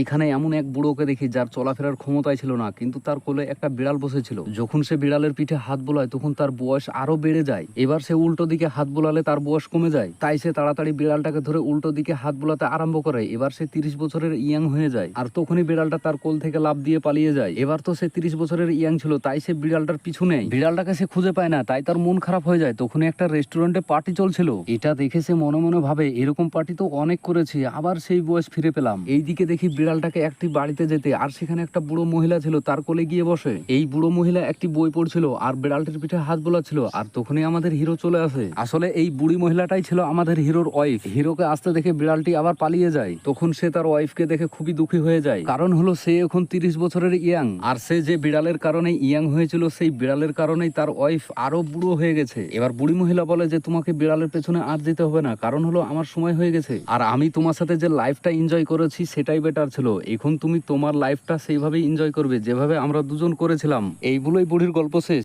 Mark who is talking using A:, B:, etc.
A: এইখানে এমন এক বুড়োকে দেখি যার চলাফেরার ক্ষমতাই ছিল না, কিন্তু তার কোলে একটা বিড়াল বসেছিল। যখন সে বিড়ালের পিঠে হাত বোলায়, তখন তার বয়স আরও বেড়ে যায়। এবার সে উল্টো দিকে হাত বোলালে তার বয়স কমে যায়। তাই সে তাড়াতাড়ি বিড়ালটাকে ধরে উল্টো দিকে হাত বোলাতে আরম্ভ করে। এবার সে তিরিশ বছরের ইয়াং হয়ে যায়। আর তখনই বিড়ালটা তার কোল থেকে লাভ দিয়ে পালিয়ে যায়। এবার তো সে তিরিশ বছরের ইয়াং ছিল, তাই সে বিড়ালটার পিছু নেয়। বিড়ালটাকে সে খুঁজে পায় না, তাই তার মন খারাপ হয়ে যায়। তখনই একটা রেস্টুরেন্টে পার্টি চলছিল। এটা দেখে সে মনে মনে ভাবে, এরকম পার্টি তো অনেক করেছি, আবার সেই বয়স ফিরে পেলাম। এইদিকে দেখি বিড়ালটাকে একটি বাড়িতে যেতে, আর সেখানে একটা বুড়ো মহিলা ছিল, তার কোলে গিয়ে বসে। এই বুড়ো মহিলা একটি বই পড়ছিল, আর বিড়ালটির পিঠে হাত বোলাচ্ছিল, আর তখনই আমাদের হিরো চলে আসে। আসলে এই বুড়ি মহিলাটাই ছিল আমাদের হিরোর ওয়াইফ হিরোকে আসতে দেখে বিড়ালটি আবার পালিয়ে যায়। তখন সে তার ওয়াইফকে দেখে খুবই দুঃখী হয়ে যায়। কারণ হলো, সে এখন তিরিশ বছরের ইয়াং। আর সে যে বিড়ালের কারণে ইয়াং হয়েছিল, সেই বিড়ালের কারণেই তার ওয়াইফ আরও বুড়ো হয়ে গেছে। এবার বুড়ি মহিলা বলে যে, তোমাকে বিড়ালের পেছনে আর যেতে হবে না, কারণ হলো, আমার সময় হয়ে গেছে। আর আমি তোমার সাথে যে লাইফটা এনজয় করেছি, সেটাই বেটার ছিল, এখন তুমি তোমার লাইফটা সেইভাবেই এনজয় করবে, যেভাবে আমরা দুজন করেছিলাম। এইগুলোই বুড়ির গল্প শেষ।